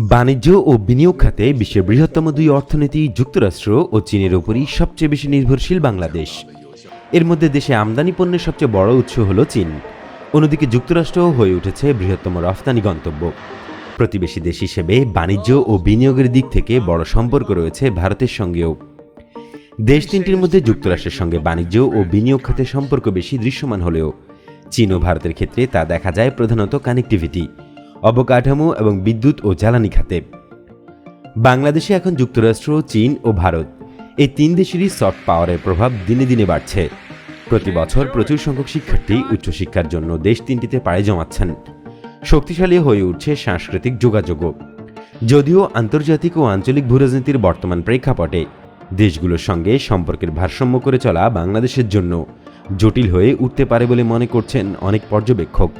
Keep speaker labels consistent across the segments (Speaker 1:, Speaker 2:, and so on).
Speaker 1: বাণিজ্য ও বিনিয়োগ খাতে বিশ্বের বৃহত্তম দুই অর্থনীতি, যুক্তরাষ্ট্র ও চীনের উপরই সবচেয়ে বেশি নির্ভরশীল বাংলাদেশ। এর মধ্যে দেশে আমদানি পণ্যের সবচেয়ে বড় উৎস হল চীন। অন্যদিকে যুক্তরাষ্ট্রও হয়ে উঠেছে বৃহত্তম রফতানি গন্তব্য। প্রতিবেশী দেশ হিসেবে বাণিজ্য ও বিনিয়োগের দিক থেকে বড় সম্পর্ক রয়েছে ভারতের সঙ্গেও। দেশ তিনটির মধ্যে যুক্তরাষ্ট্রের সঙ্গে বাণিজ্য ও বিনিয়োগ খাতে সম্পর্ক বেশি দৃশ্যমান হলেও, চীন ও ভারতের ক্ষেত্রে তা দেখা যায় প্রধানত কানেক্টিভিটি। অবকাঠামো এবং বিদ্যুৎ ও জ্বালানি খাতে। বাংলাদেশে এখন যুক্তরাষ্ট্র, চীন ও ভারত এই তিন দেশেরই সফট পাওয়ারের প্রভাব দিনে দিনে বাড়ছে। প্রতি বছর প্রচুর সংখ্যক শিক্ষার্থী উচ্চশিক্ষার জন্য দেশ তিনটিতে পাড়ি জমাচ্ছেন। শক্তিশালী হয়ে উঠছে সাংস্কৃতিক যোগাযোগও। যদিও আন্তর্জাতিক ও আঞ্চলিক ভূরাজনীতির বর্তমান প্রেক্ষাপটে দেশগুলোর সঙ্গে সম্পর্কের ভারসাম্য করে চলা বাংলাদেশের জন্য জটিল হয়ে উঠতে পারে বলে মনে করছেন অনেক পর্যবেক্ষক।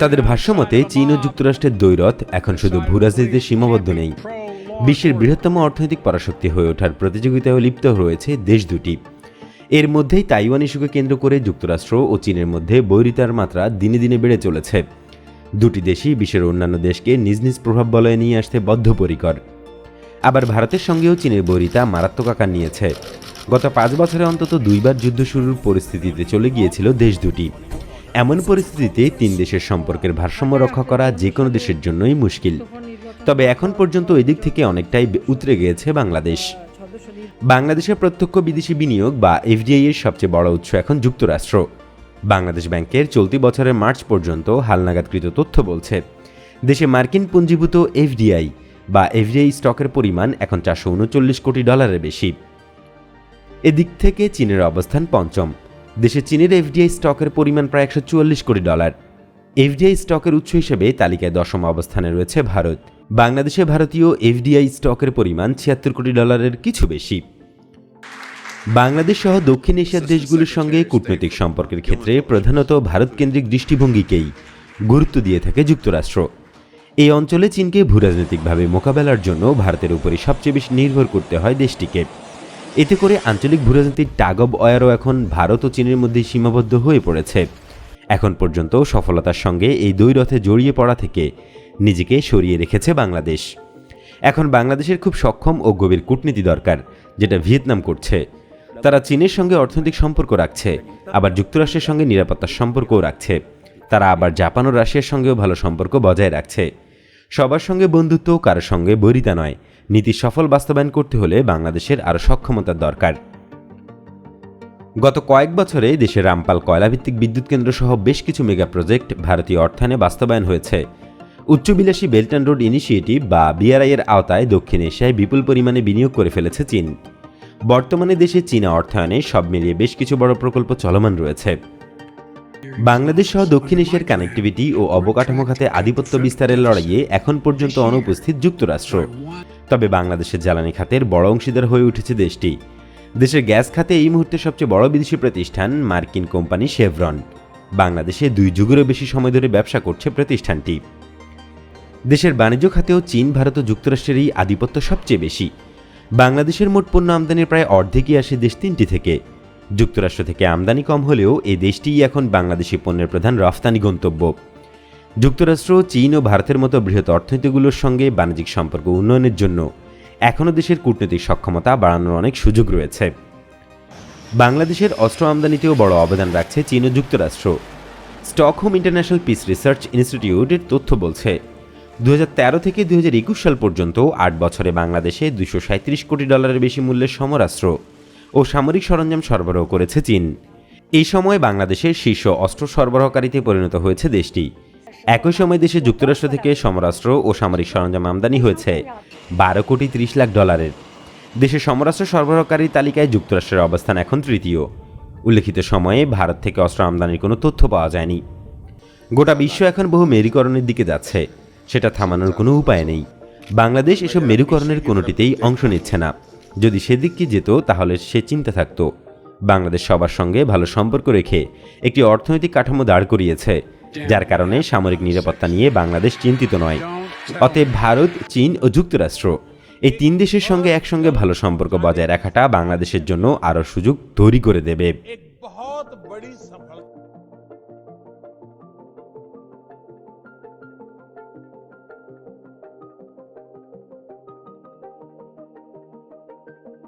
Speaker 1: তাদের ভাষ্যমতে চীন ও যুক্তরাষ্ট্রের দ্বৈরথ এখন শুধু ভূরাজনীতিতে সীমাবদ্ধ নেই। বিশ্বের বৃহত্তম অর্থনৈতিক পরাশক্তি হয়ে ওঠার প্রতিযোগিতায় লিপ্ত রয়েছে দেশ দুটি। এর মধ্যেই তাইওয়ান ইস্যুকে কেন্দ্র করে যুক্তরাষ্ট্র ও চীনের মধ্যে বৈরিতার মাত্রা দিনে দিনে বেড়ে চলেছে। দুটি দেশই বিশ্বের অন্যান্য দেশকে নিজ নিজ প্রভাব বলয়ে নিয়ে আসতে বদ্ধপরিকর। আবার ভারতের সঙ্গেও চীনের বৈরিতা মারাত্মক আকার নিয়েছে। গত পাঁচ বছরে অন্তত দুইবার যুদ্ধ শুরুর পরিস্থিতিতে চলে গিয়েছিল দেশ দুটি। এমন পরিস্থিতিতে তিন দেশের সম্পর্কের ভারসাম্য রক্ষা করা যে কোনো দেশের জন্যই মুশকিল। তবে এখন পর্যন্ত এদিক থেকে অনেকটাই উতরে গিয়েছে বাংলাদেশ। বাংলাদেশের প্রত্যক্ষ বিদেশি বিনিয়োগ বা এফডিআই এর সবচেয়ে বড় উৎস এখন যুক্তরাষ্ট্র। বাংলাদেশ ব্যাংকের চলতি বছরের মার্চ পর্যন্ত হালনাগাদকৃত তথ্য বলছে, দেশে মার্কিন পুঞ্জীভূত এফডিআই বা এফডিআই স্টকের পরিমাণ এখন চারশো উনচল্লিশ কোটি ডলারের বেশি। এদিক থেকে চীনের অবস্থান পঞ্চম। দেশে চীনের এফডিআই স্টকের পরিমাণ প্রায় একশো চুয়াল্লিশ কোটি ডলার। এফডিআই স্টকের উৎস হিসেবে তালিকায় দশম অবস্থানে রয়েছে ভারত। বাংলাদেশে ভারতীয় এফডিআই স্টকের পরিমাণ ছিয়াত্তর কোটি ডলারের কিছু বেশি। বাংলাদেশ সহ দক্ষিণ এশিয়ার দেশগুলোর সঙ্গে কূটনৈতিক সম্পর্কের ক্ষেত্রে প্রধানত ভারতকেন্দ্রিক দৃষ্টিভঙ্গিকেই গুরুত্ব দিয়ে থাকে যুক্তরাষ্ট্র। এই অঞ্চলে চীনকে ভূরাজনৈতিকভাবে মোকাবেলার জন্য ভারতের উপরই সবচেয়ে বেশি নির্ভর করতে হয় দেশটিকে। এতে করে আঞ্চলিক ভূরাজনীতির টাগ অব ওয়ারও এখন ভারত ও চীনের মধ্যে সীমাবদ্ধ হয়ে পড়েছে। এখন পর্যন্ত সফলতার সঙ্গে এই দুই রথে জড়িয়ে পড়া থেকে নিজেকে সরিয়ে রেখেছে বাংলাদেশ। এখন বাংলাদেশের খুব সক্ষম ও গভীর কূটনীতি দরকার, যেটা ভিয়েতনাম করছে। তারা চীনের সঙ্গে অর্থনৈতিক সম্পর্ক রাখছে, আবার যুক্তরাষ্ট্রের সঙ্গে নিরাপত্তার সম্পর্কও রাখছে। তারা আবার জাপান ও রাশিয়ার সঙ্গেও ভালো সম্পর্ক বজায় রাখছে। সবার সঙ্গে বন্ধুত্ব কারোর সঙ্গে বৈরিতা নয়। নীতি সফল বাস্তবায়ন করতে হলে বাংলাদেশের আরও সক্ষমতার দরকার। গত কয়েক বছরে দেশের রামপাল কয়লাভিত্তিক বিদ্যুৎ কেন্দ্র সহ বেশ কিছু মেগা প্রজেক্ট ভারতীয় অর্থায়নে বাস্তবায়ন হয়েছে। উচ্চবিলাসী বেল্ট অ্যান্ড রোড ইনিশিয়েটিভ বা বিআরআই এর আওতায় দক্ষিণ এশিয়ায় বিপুল পরিমাণে বিনিয়োগ করে ফেলেছে চীন। বর্তমানে দেশে চীনা অর্থায়নে সব মিলিয়ে বেশ কিছু বড় প্রকল্প চলমান রয়েছে। বাংলাদেশ সহ দক্ষিণ এশিয়ার কানেক্টিভিটি ও অবকাঠামো খাতে আধিপত্য বিস্তারের লড়াইয়ে এখন পর্যন্ত অনুপস্থিত যুক্তরাষ্ট্র। তবে বাংলাদেশের জ্বালানি খাতের বড় অংশীদার হয়ে উঠেছে দেশটি। দেশের গ্যাস খাতে এই মুহূর্তে সবচেয়ে বড় বিদেশি প্রতিষ্ঠান মার্কিন কোম্পানি শেভরন। বাংলাদেশে দুই যুগেরও বেশি সময় ধরে ব্যবসা করছে প্রতিষ্ঠানটি। দেশের বাণিজ্য খাতেও চীন, ভারত ও যুক্তরাষ্ট্রেরই আধিপত্য সবচেয়ে বেশি। বাংলাদেশের মোট পণ্য আমদানির প্রায় অর্ধেকই আসে দেশ তিনটি থেকে। যুক্তরাষ্ট্র থেকে আমদানি কম হলেও এই দেশটিই এখন বাংলাদেশি পণ্যের প্রধান রফতানি গন্তব্য। যুক্তরাষ্ট্র, চীন ও ভারতের মতো বৃহৎ অর্থনীতিগুলোর সঙ্গে বাণিজ্যিক সম্পর্ক উন্নয়নের জন্য এখনও দেশের কূটনৈতিক সক্ষমতা বাড়ানোর অনেক সুযোগ রয়েছে। বাংলাদেশের অস্ত্র আমদানিতেও বড় অবদান রাখছে চীন ও যুক্তরাষ্ট্র। স্টকহোম ইন্টারন্যাশনাল পিস রিসার্চ ইনস্টিটিউটের তথ্য বলছে দু হাজার তেরো থেকে দু হাজার একুশ সাল পর্যন্ত আট বছরে বাংলাদেশে দুশো কোটি ডলারের বেশি মূল্যের সমরাস্ত্র ও সামরিক সরঞ্জাম সরবরাহ করেছে চীন। এই সময় বাংলাদেশের শীর্ষ অস্ত্র সরবরাহকারীতে পরিণত হয়েছে দেশটি। একই সময় দেশে যুক্তরাষ্ট্র থেকে সমরাষ্ট্র ও সামরিক সরঞ্জাম আমদানি হয়েছে। বারো কোটি ত্রিশ লাখ ডলারের। দেশের সমরাষ্ট্র সরবরাহকারী তালিকায় যুক্তরাষ্ট্রের অবস্থান এখন তৃতীয়। উল্লেখিত সময়ে ভারত থেকে অস্ত্র আমদানির কোনো তথ্য পাওয়া যায়নি। গোটা বিশ্ব এখন বহু মেরুকরণের দিকে যাচ্ছে। সেটা থামানোর কোনো উপায় নেই। বাংলাদেশ এসব মেরুকরণের কোনোটিতেই অংশ নিচ্ছে না। যদি সেদিককে যেত, তাহলে সে চিন্তা থাকতো। বাংলাদেশ সবার সঙ্গে ভালো সম্পর্ক রেখে একটি অর্থনৈতিক কাঠামো দাঁড় করিয়েছে। যার কারণে সামরিক নিরাপত্তা নিয়ে বাংলাদেশ চিন্তিত নয়। অতএব ভারত, চীন ও যুক্তরাষ্ট্র এই তিন দেশের সঙ্গে একসঙ্গে ভালো সম্পর্ক বজায় রাখাটা বাংলাদেশের জন্য আরও সুযোগ তৈরি করে দেবে।